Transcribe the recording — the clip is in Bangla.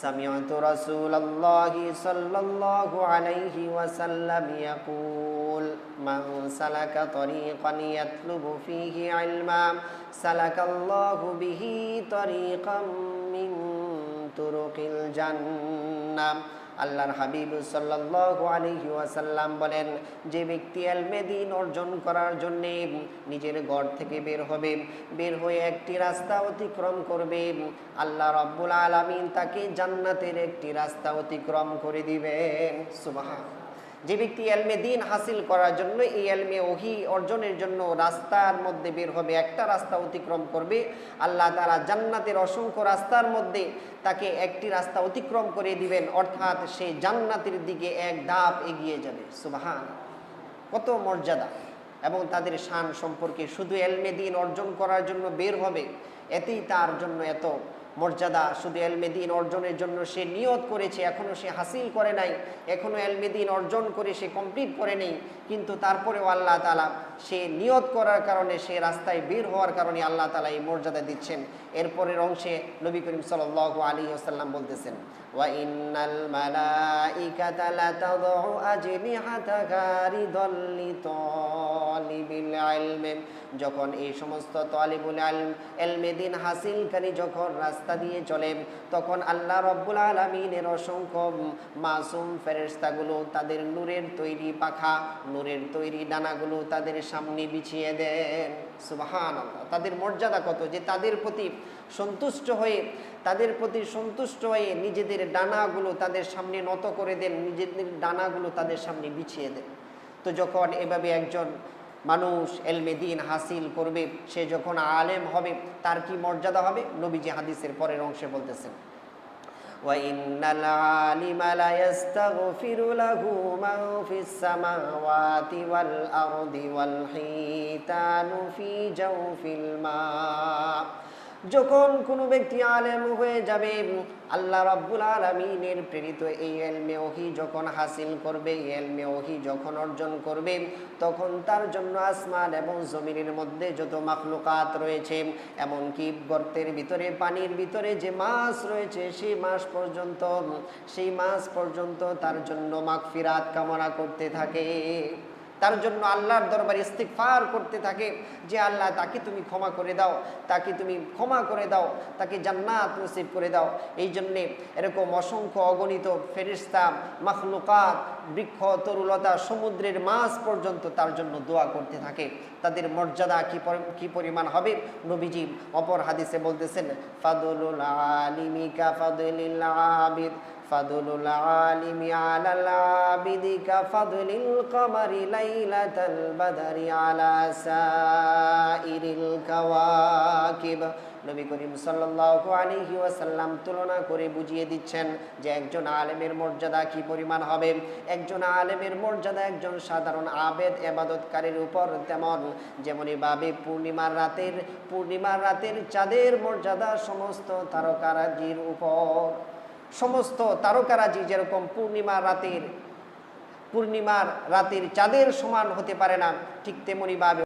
سمعت رسول الله صلى الله عليه وسلم يقول من سلك طريقا يطلب فيه علما سلك الله به طريقا من طرق الجنة আল্লাহর হাবিব সাল্লাল্লাহু আলাইহি ওয়াসাল্লাম বলেন, যে ব্যক্তি এলমে দিন অর্জন করার জন্য নিজের ঘর থেকে বের হবে, বের হয়ে একটি রাস্তা অতিক্রম করবে, আল্লাহ রাব্বুল আলামিন তাকে জান্নাতের একটি রাস্তা অতিক্রম করে দিবেন। সুবহান যে ব্যক্তি এলমে দিন হাসিল করার জন্য এই এলমে ওহি অর্জনের জন্য রাস্তার মধ্যে বের হবে, একটা রাস্তা অতিক্রম করবে। আল্লাহ তারা জান্নাতের অসংখ্য রাস্তার মধ্যে তাকে একটি রাস্তা অতিক্রম করে দিবেন, অর্থাৎ সে জান্নাতের দিকে এক ধাপ এগিয়ে যাবে। সুবাহান। কত মর্যাদা। এবং তাদের শান সম্পর্কে শুধু এলমে দিন অর্জন করার জন্য বের হবে, এতেই তার জন্য এত মর্যাদা, শুধু এলমেদিন অর্জনের জন্য সে নিয়ত করেছে এখনও সে হাসিল করে নাই এখনও এলমেদিন অর্জন করে সে কমপ্লিট করে নেই, কিন্তু তারপরেও আল্লাহ তালা সে নিয়ত করার কারণে সে রাস্তায় বের হওয়ার কারণে আল্লাহ তালা এই মর্যাদা দিচ্ছেন। এরপরের অংশে নবী করিম সাল আলী আসাল্লাম বলতেছেন ওয়াইনাল যখন এই সমস্ত তালিবুল আলম এলমেদিন হাসিলকারী যখন রাস্তা দিয়ে চলেন তখন আল্লাহ রব্বুল আলমিনের অসংখ্য মাসুম ফেরেস্তাগুলো তাদের নূরের তৈরি পাখা, নূরের তৈরি ডানাগুলো তাদের সামনে বিছিয়ে দেন। সুবাহান তাদের মর্যাদা কত? যে তাদের প্রতি সন্তুষ্ট হয়ে, তাদের প্রতি সন্তুষ্ট হয়ে নিজেদের ডানাগুলো তাদের সামনে নত করে দেন, নিজেদের ডানাগুলো তাদের সামনে বিছিয়ে দেন। তো যখন এভাবে একজন মানুষ এলমে দিন হাসিল করবে সে যখন আলেম হবে তার কি মর্যাদা হবে নবীজি হাদিসের পরের অংশে বলতেছেন وإن العالم ليستغفر له من في السماوات والأرض والحيتان في جوف الماء যখন কোনো ব্যক্তি আলেম হয়ে যাবে, আল্লাহ রাব্বুল আলমিনের প্রেরিত এই এলমে ওহি যখন হাসিল করবে এলমে ওহি যখন অর্জন করবে, তখন তার জন্য আসমান এবং জমিনের মধ্যে যত মাখলুকাত রয়েছে, এমনকি গর্তের ভিতরে, পানির ভিতরে যে মাছ রয়েছে, সেই মাস পর্যন্ত, সেই মাছ পর্যন্ত তার জন্য মাগফিরাত কামনা করতে থাকে। তার জন্য আল্লাহর দরবার ইস্তিকফার করতে থাকে যে আল্লাহ তাকে তুমি ক্ষমা করে দাও, তাকে তুমি ক্ষমা করে দাও, তাকে জান্নাত নসিব করে দাও। এই জন্যে এরকম অসংখ্য অগণিত ফেরিস্তা মখলুকাত, বৃক্ষ, তরুলতা, সমুদ্রের মাছ পর্যন্ত তার জন্য দোয়া করতে থাকে। তাদের মর্যাদা কি কি পরিমাণ হবে? নবীজি অপর হাদিসে বলতেছেন ফাদুল আলিমিকা ফাদুল আবিদ। فضل العالم على العابد كفضل القمر ليلة البدر على سائر الكواكب নবী করিম সাল্লাল্লাহু আলাইহি ওয়াসাল্লাম তুলনা করে বুঝিয়ে দিচ্ছেন যে একজন আলেমের মর্যাদা কি পরিমাণ হবে একজন আলেমের মর্যাদা একজন সাধারণ আবেদ এবাদতকারীর উপর তেমন যেমনই ভাবে পূর্ণিমার রাতের পূর্ণিমার রাতের চাঁদের মর্যাদা সমস্ত তারকারাজির উপর সমস্ত তারকারাজি যেরকম পূর্ণিমা রাতের, পূর্ণিমার রাতের চাঁদের সমান হতে পারে না, ঠিক তেমনি ভাবে